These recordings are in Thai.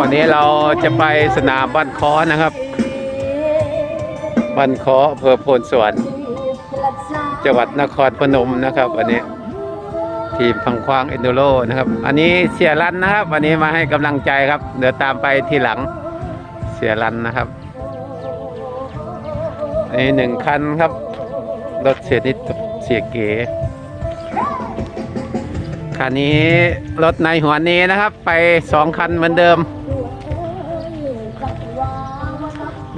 วันนี้เราจะไปสนามบ้านคอนะครับบ้านคออำเภอโพนสวรรค์จังหวัดนครพนมนะครับวันนี้ทีมพังควางเอนโดโรนะครับ อันนี้เสียรันนะครับ วันนี้มาให้กำลังใจครับ เดี๋ยวตามไปทีหลังเสียรันนะครับอันนี้หนึ่งคันครับรถเสียนิดเสียเก๋ คันนี้รถในหัวนี้นะครับ ไปสองคันเหมือนเดิม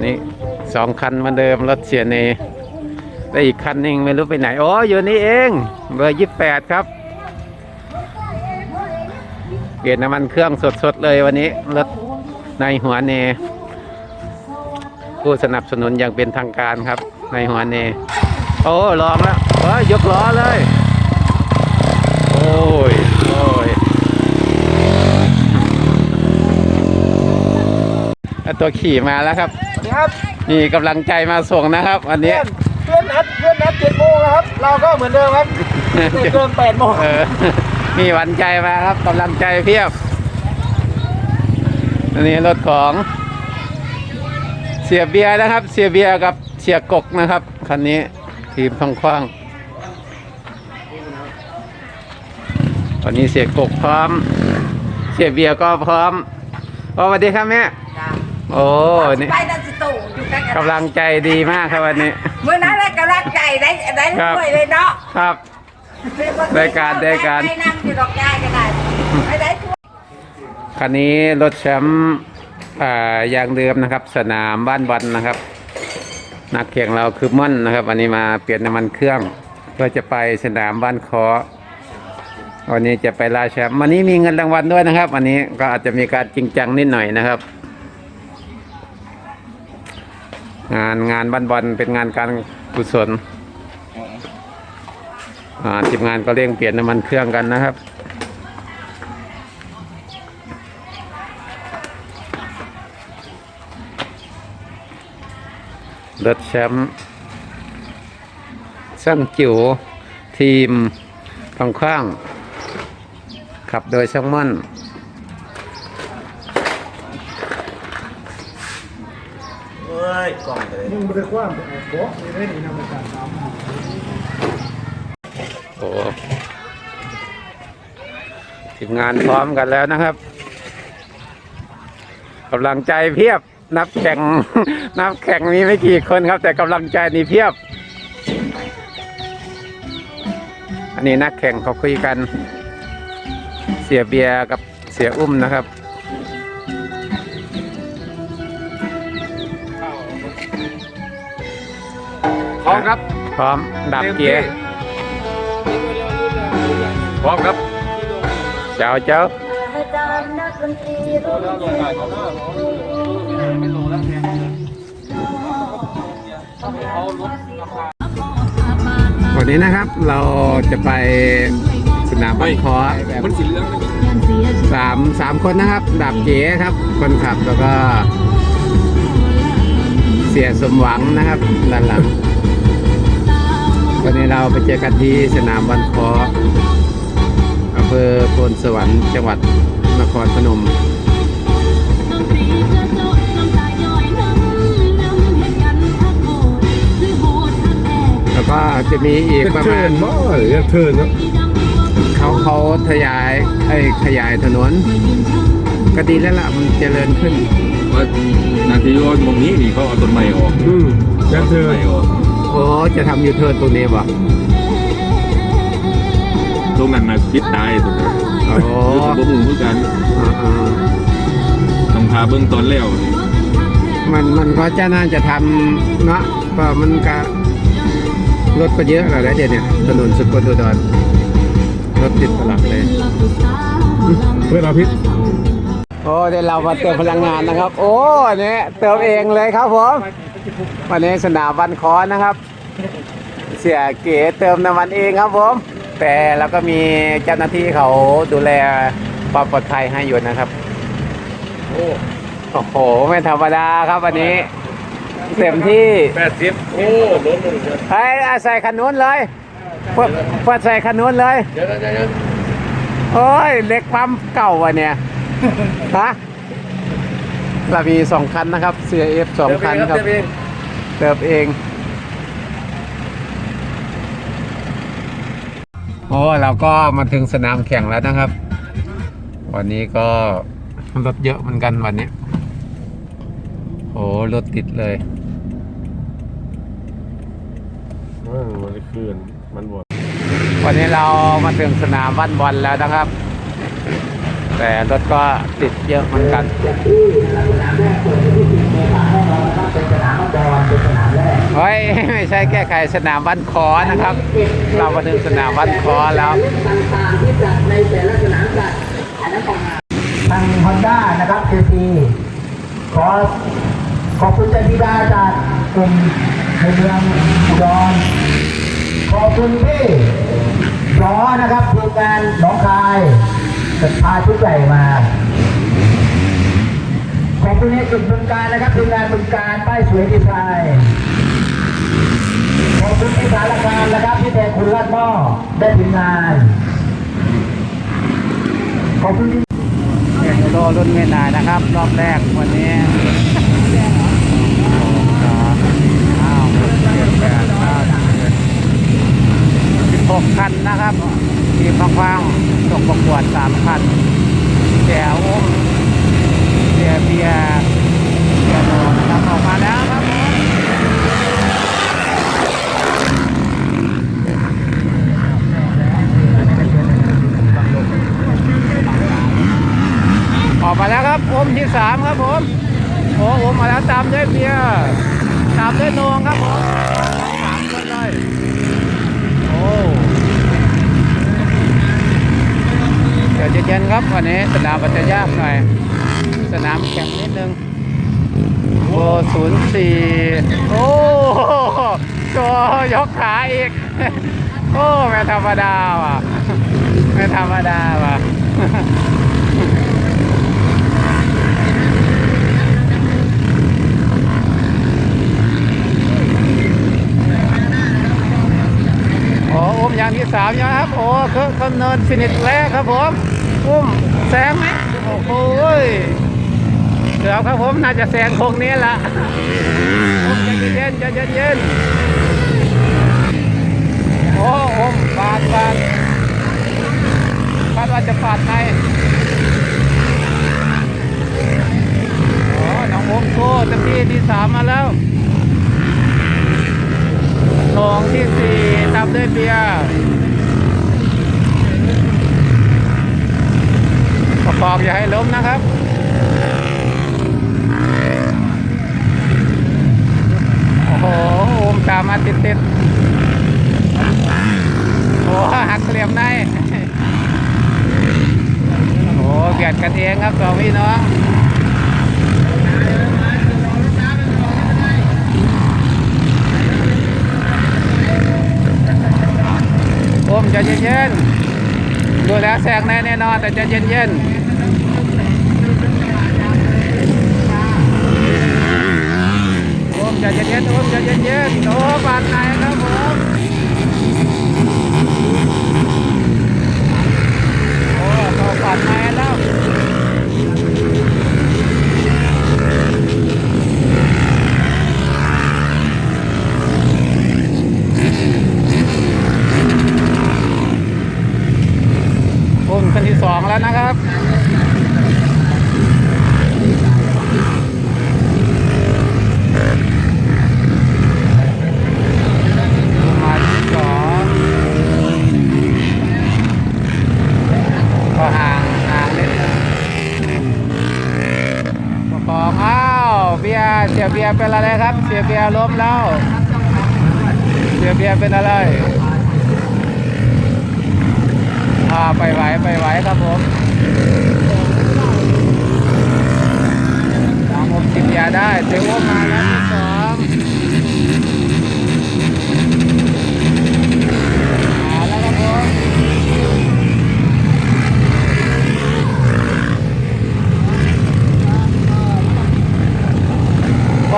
นี่สองคันเหมือนเดิมรถเสียเนแต่อีกคันนึงไม่รู้ไปไหน โอ้อยู่นี่เอง เบอร์ยี่สิบแปดครับ เปลี่ยนน้ำมันเครื่องสดๆเลยวันนี้รถในหัวเนผู้สนับสนุนอย่างเป็นทางการครับ ในหัวเนโอ้ลองแล้วเอ้ยยกล้อเลย โอ้ยโอ้ยแล้ว ตัวขี่มาแล้วครับครับ นี่กำลังใจมาส่งนะครับ วันนี้เพื่อนนัดเพื่อนนัดเจ็ดโมงนะครับ เราก็เหมือนเดิมครับเกินแปดโมงเออมีหวันใจมาครับกำลังใจเพียบ อันนี้รถของเสียเบียร์นะครับ เสียเบียร์กับเสียกกนะครับคันนี้ทีมพังคว้างตอนนี้เสียกกพร้อม เสียเบียร์ก็พร้อมโอ้สวัสดีครับแม่ โอ้นี่ไปนั่นสิตู่อยู่กันกำลังใจดีมากครับวันนี้เมื่อนั้นได้กำลังใจได้ได้ครับด้วยเลยเนาะครับได้การได้การได้นั่งอยู่ดอกยายกันได้ไม่ได้ทั่วคันนี้รถแชมป์อ่ายางเดิมนะครับ สนามบ้านวันนะครับ นักแข่งเราคือม่อนนะครับวันนี้มาเปลี่ยนน้ำมันเครื่องเพื่อจะไปสนามบ้านคอวันนี้จะไปล่าแชมป์วันนี้มีเงินรางวัลด้วยนะครับ วันนี้ก็อาจจะมีการจริงจังนิดหน่อยนะครับ งานงานบ้านบอลเป็นงานการกุศลอ่าทีมงานก็เร่งเปลี่ยนน้ำมันเครื่องกันนะครับรถแชมป์ช่างจิ๋วทีมฟังข้าง ขับโดยช่างมั่น เฮ้ย กล่องเลยมึงไม่ได้คว้างโบ๊ะไม่ได้ดีนำการทโอ้ทีมงานพร้อมกันแล้วนะครับกำลังใจเพียบ นับแข่ง นับแข่งมีไม่กี่คนครับ แต่กำลังใจนี่เพียบ อันนี้นักแข่งเขาคุยกัน เสียเบียร์กับเสียอุ้มนะครับ พร้อมครับ พร้อมดับเกียร์พร้อมครับเจ้าเจ้าวันนี้นะครับเราจะไปสนามบังคอมันสีเหลืองสามสามคนนะครับดับเก๋ครับ คนขับแล้วก็เสียสมหวังนะครับด้านหลัง วันนี้เราไปเจอกันที่สนามบันคออำเภอโพนสวรรค์จังหวัดนครพนมแล้วก็จะมีอีกประมาณบ่เรียกเทินเนาะเขาเขาทยายไอ้ยขยายถนน ก็ดีแล้วล่ะมันเจริญขึ้นว่านาทีว่ามองนี้นี่เขาเอาต้นไม้ออกำอืมเรียกเธอต้นไม้ออก โอ้จะทำยูเทิร์นตรงนี้บ่ตรงนั้นนะคิดตายตรงนั้นโอ้เรื่องบ่หูคือกันอ่าต้องพาเบื้องต้นแล้วนี่ๆมันมันก็จะน่าจะทำเนาะก็มันก็รถก็เยอะแล้วนะเดี๋ยวนี้ถนนสุกลอุดรรถติดตลอดเลยเพื่อนเราพิษโอ้เดี๋ยวเรามาเติมพลังงานนะครับ โอ้เนี่ยเติมเองเลยครับผม วันนี้สนามบันคอนะครับ เสียเก๋เติมน้ำมันเองครับผม แต่แล้วก็มีเจ้าหน้าที่เขาดูแลความปลอดภัยให้อยู่นะครับ โอ้โอ้โหไม่ธรรมดาครับวันนี้ เต็มที่แปดสิบโอ้ล้มเลยเฮ้ยเอาใส่คันนู้นเลยเปิดเปิดใส่คันนู้นเลย เดี๋ยวเดี๋ยวเดี๋ยวโอ้ยเล็กปั๊มเก่าวะเนี่ย ฮะ เรามีสองคันนะครับเสือเอฟสองคันครับเดินเองเติบเอง โอ้เราก็มาถึงสนามแข่งแล้วนะครับ วันนี้ก็รถเยอะเหมือนกันวันนี้ โอ้รถติดเลยเออมันจะคืนมันบดวันนี้เรามาถึงสนามวันบอลแล้วนะครับ แต่รถก็ติดเยอะเหมือนกันเฮ้ยไม่ใช่แก้ไขสนามบ้านคอนะครับ เรามาถึงสนามบ้านคอแล้วต่างๆที่จัดในแต่ละสนามจัดอันนั้นต่างหากทางฮอนด้านะครับเจซีขอขอบคุณจันทิดาจากกลุ่มในเมืองอุดรขอบคุณพี่ล้อนะครับทีมงานหนองคาย จัดพาชุดใหญ่มาขอบคุณในจุดบึงการนะครับทีมงานบึงการป้ายสวยดีไซน์ขอบคุณที่สารการนะครับที่แทนคุณลาดหม้อได้ทีมงานขอบคุณที่แข่งโลรุ่นเมนายนะครับ รอบแรกวันนี้อ้าวเจ็ดแปดเก้าสิบหกคันนะครับทีมกว้าง ส่งประกวดสามคันแจวอุ้มเบียเบียร์เบียโดนครับออกมาแล้วครับผมออกมาแล้วครับอมที่สามครับผมโอ้อมมาแล้วตามด้วยเบียร์ตามด้วยนงครับผมคนเลยโอ้ เดี๋ยวเย็นๆครับวันนี้สนามมันจะยากหน่อย สนามแข็งนิดนึงโวศูนย์สี่โอ้โจยกขาอีก โอ้ ไม่ธรรมดาว่ะ ไม่ธรรมดาว่ะ โอ้อุ้มอย่าง ที่สามนะครับ โอ้เขาเขาเนินฟินิชแรกครับผมอุ้มแซงไหมโอ้โหยเกือบครับผมน่าจะแซงคงนี้ละอุ้มใจเย็นๆใจเย็นโอ้อุ้มปาดปาดคาดว่าจะปาดในโอ้น้องอุ้มโก้เต็มที่ที่สามมาแล้ว ทองที่สี่ตามด้วยเบียร์ประกอบอย่าให้ล้มนะครับโอ้โหโอมตามมาติดติดโอ้หักเหลี่ยมในโอ้เบียดกันเองครับสองพี่น้อง มใจะเย็นๆ ดูแล้วแซงแน่แน่นอน แต่ใจะเย็นๆโอมใจะเย็นๆโอมใจะเย็นๆโอ้ปาดไหนครับผมโอ้เขาปาดไหนแล้ว โอมคันที่สองแล้วนะครับ มาที่สองก็ห่างห่างนิดนึงประกอบอ้าวเบียร์เสียเบียร์เป็นอะไรครับ เสียเบียร์ล้มแล้วเสียเบียเป็นอะไรอ่าไปไหวไปไหวครับผมน้องผมกินยาได้เดี๋ยวอ้วมาแล้วที่สอง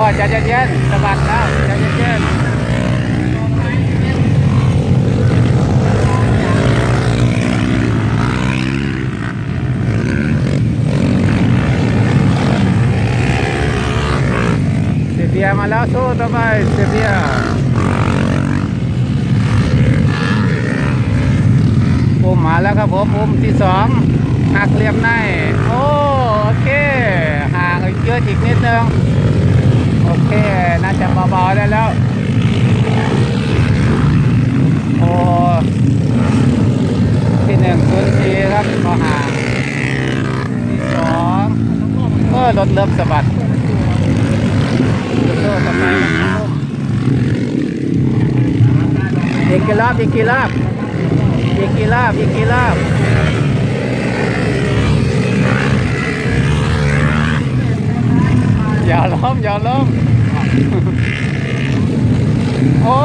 พ่อใจเย็นๆสะบัดแล้วใจเย็นๆเบียมาแล้วสู้ต่อไปเสียเบียปุ่มมาแล้วครับผมปุ่มที่สองหักเหลี่ยมใน โอโอเค ห่างอีกเยอะอีกนิดนึง เค น่าจะเบาๆได้แล้ว โอที่หนึ่งศูนที่ครับพอหาที่สองเออรถเริ่มสะบัดโซ่สะบัดอีกกี่รอบอีกกี่รอบอีกกี่รอบอีกกี่รอบอย่าล้มอย่าล้ม โอ้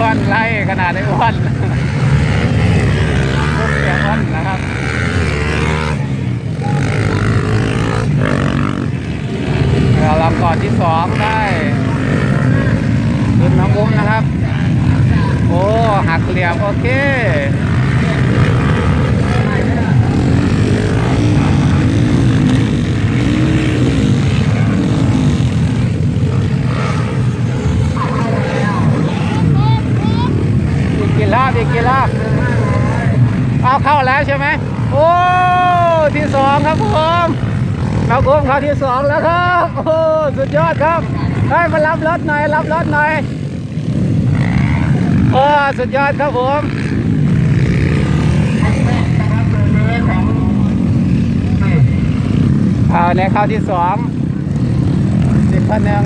วนไล่ขนาดได้วันลำก่อนที่สองได้ขึ้น้องอุ้มนะครับ โอ้ หักเหลี่ยม โอเคาที่สองแล้วครับ โอ้สุดยอดครับให้มารับรถหน่อยรับรถหน่อยโอ้สุดยอดครับผมอ่าในข้าวที่สองสิบพันหนึ่ง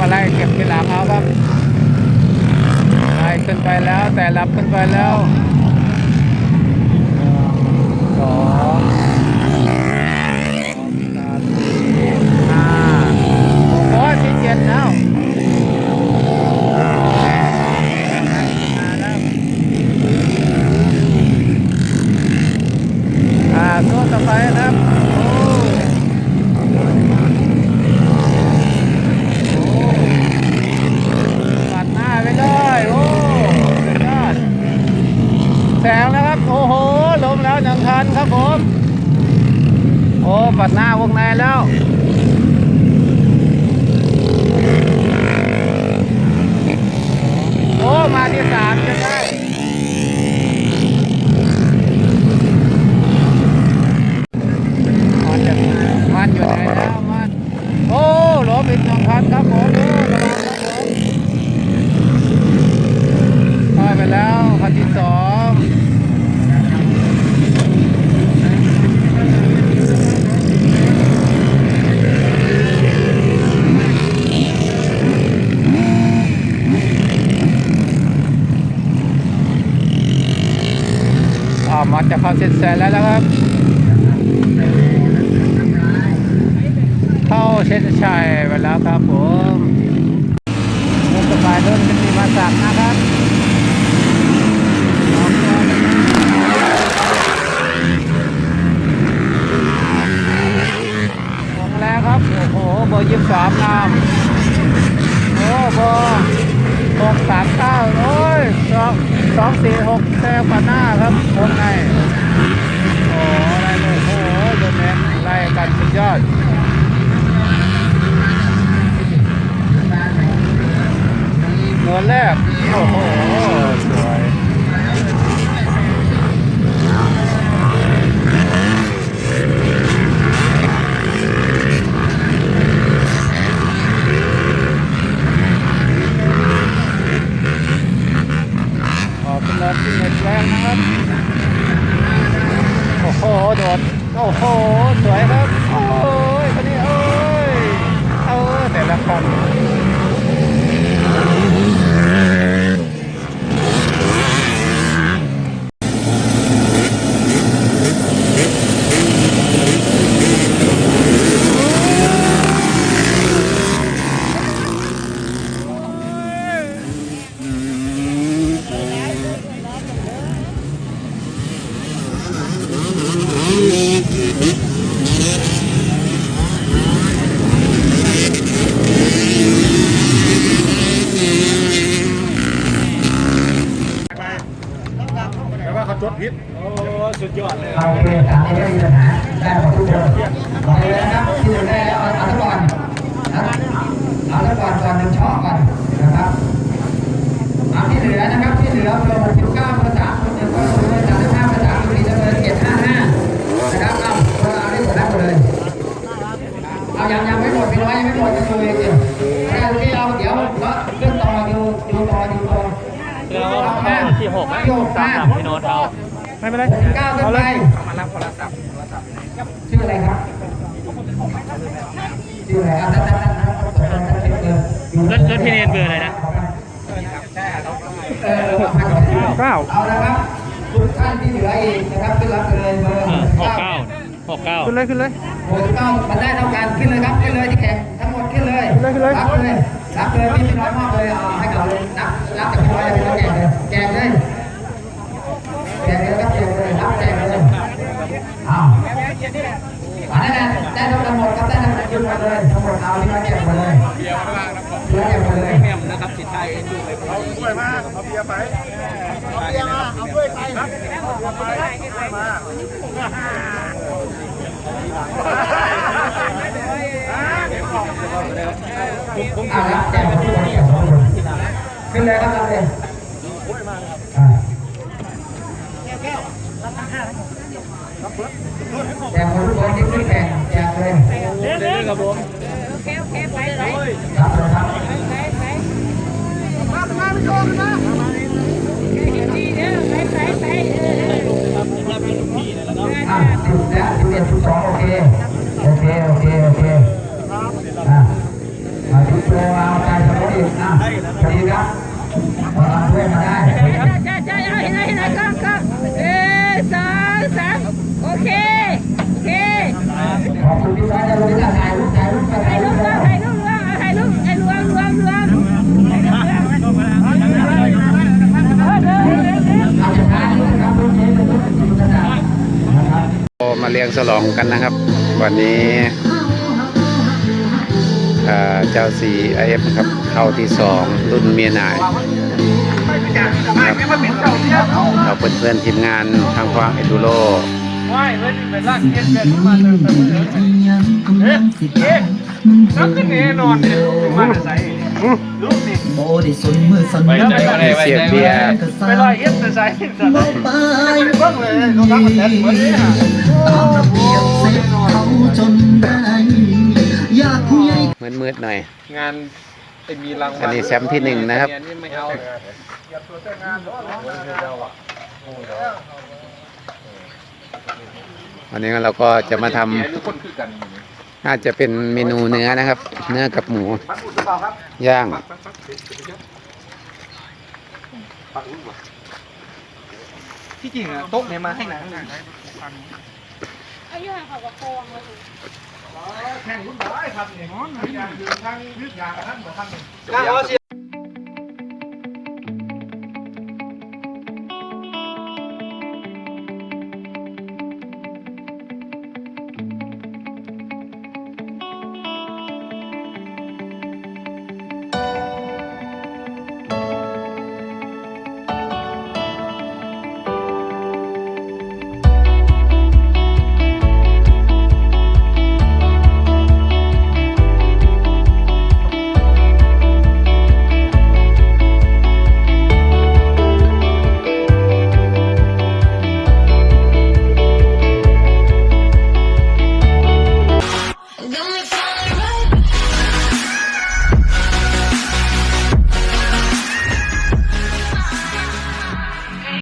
อะไรเก็บทีหลังเอาครับไปขึ้นไปแล้วแต่รับขึ้นไปแล้วสองสามสี่ห้าหกโอ้ยสิเจ็ดแล้วห้าสู้ต่อไปครับ ผม โอ้ปัดหน้าวงในแล้วโอ้มาที่สามจะได้มันจะมันอยู่ไหนแล้วมันโอ้ล้มอีนึ่งพันครับผมโอ้รไปแล้วพันที่สอง มาจะเข้าเส้นชัยแล้วนะครับ เข้าเส้นชัยไปแล้วครับผมรถสบายรถเป็นสีมาสักนะครับสองตัวลงแล้วครับ โอ้โหเบอร์ยี่สิบสามนำโอ้เบอร์ หกสามเก้าโอ้ยสองสองสี่หกแซงกว่าหน้าครับคนในโอ้อะไรเลยโอ้โหโดนแมนไล่กันสุดยอดเงินแรกโอ้โห สวย ออกเป็นรถที่เน็ตแรงนะครับ โอ้โห โดด โอ้โห สวยครับ โอ้ยคนนี้โอ้ย เออแต่ละคน แต่ว่าเขาจดผิด โอเคถามไม่มีปัญหาได้หมดทุกคนบอกเลยนะครับที่อยู่ได้เอาเอาทั้งก่อนนะเอาทั้งก่อนก่อนหนึ่งช่อก่อนนะครับเอาที่เหลือนะครับที่เหลือเบอร์หกสิบเก้าเบอร์สามเบอร์หนึ่งเบอร์ศูนย์เบอร์สามสิบห้าเบอร์สามสิบสี่เบอร์เจ็ดห้าห้านะครับเอาเบอร์เอาได้หมดแล้วหมดเลยเอายังยังไม่หมดพี่น้อยยังไม่หมดจะดูเองสิแค่ที่เราเดี๋ยวก็เรื่องต่ออยู่อยู่ต่ออยู่ต่อ เราเข้าที่หก ที่หก ตาม ห้า หลังพี่โน้ตเอา ไม่เป็นไรหกสิบเก้าขึ้นไปชื่ออะไรครับชื่ออะไรอะท่านท่านท่านท่านท่านท่านเช็คเลยอยู่รถรถพี่เนนเบอร์อะไรนะเออเออเก้าเอาละครับทุกท่านที่เหลืออีกนะครับขึ้นรับเลยเบอร์หกเก้าหกเก้าขึ้นเลยขึ้นเลยหกสิบเก้ามันได้เท่ากันขึ้นเลยครับขึ้นเลยที่แข่งทั้งหมดขึ้นเลยขึ้นเลยขึ้นเลยรับเลยรับเลยพี่พี่น้อยมอบเลยเอาให้เขาเลยรับรับจากพี่น้อยเลยพี่น้อยแจกเลยแจกเลย อันนั้ได้ทั้งหมดครับได้ทั้งหมดยืมหมดเลยทั้งหมดเอาที่มาแจกหมดเลยเบียร์แจกหมดเลยแม่มนะครับจิตใจเอาถ้วยมาเอาเบียร์ไปเอาเบียร์มาเอาถ้วยไปครับเอาละแจกหมดทุกคนแล้วแจกหมดทุกคนขึ้นเลยครับเลยอ่าแจกหมด ทุกคนที่ขึ้นแข่งแจกเลยครับผมครับครับอะสิบแล้วสิบเอ็ดสิบสองโอเคโอเคโอเคโอเคอะมาทุกตัวเอาใจสมุทรอีกอะพอดีครับเอาเพื่อนมาได้จ้าจ้าเอาเห็นไหมเห็นไหมกล้องกล้องเอ๊สองสาม ลี้ยงฉลองกันนะครับ วันนี้เอ่อเจ้าสีไอเอฟครับ เข้าที่สองรุ่นเมียนายครับเราเพื่อนเพื่อนๆทีมงานทางฟังเอดูโรไม่ไม่เป็นร่างเย็นเย็นมาเลยเสมอเอ๊ะเอ๊ะนักขึ้นแน่นอนเนี่ยมาจะใส่ลูกนี่โมได้สนมือสั่นไปไหนไปไหนเสียเบียร์ไปลอยเอ็ดจะใส่บ่ไปเบิ่งเลยเขาทำกันแล้ววันนี้ตามระเบีย บเสร็จเขาจนได้อยากผู้ใหญ่มืดๆหน่อย งานไอ้มีรางวัลอันนี้แชมป์ที่หนึ่งนะครับ อันี่ไม่เอาวันนี้เราก็จะมาทำทุกคนคือกันน่าจะเป็นเมนูเนื้อนะครับ เนื้อกับหมูย่างที่จริงอะโต๊ะเนี่ยมาให้หนัง อายุห่างเขากับโคงเลยกล้าเอาเสีย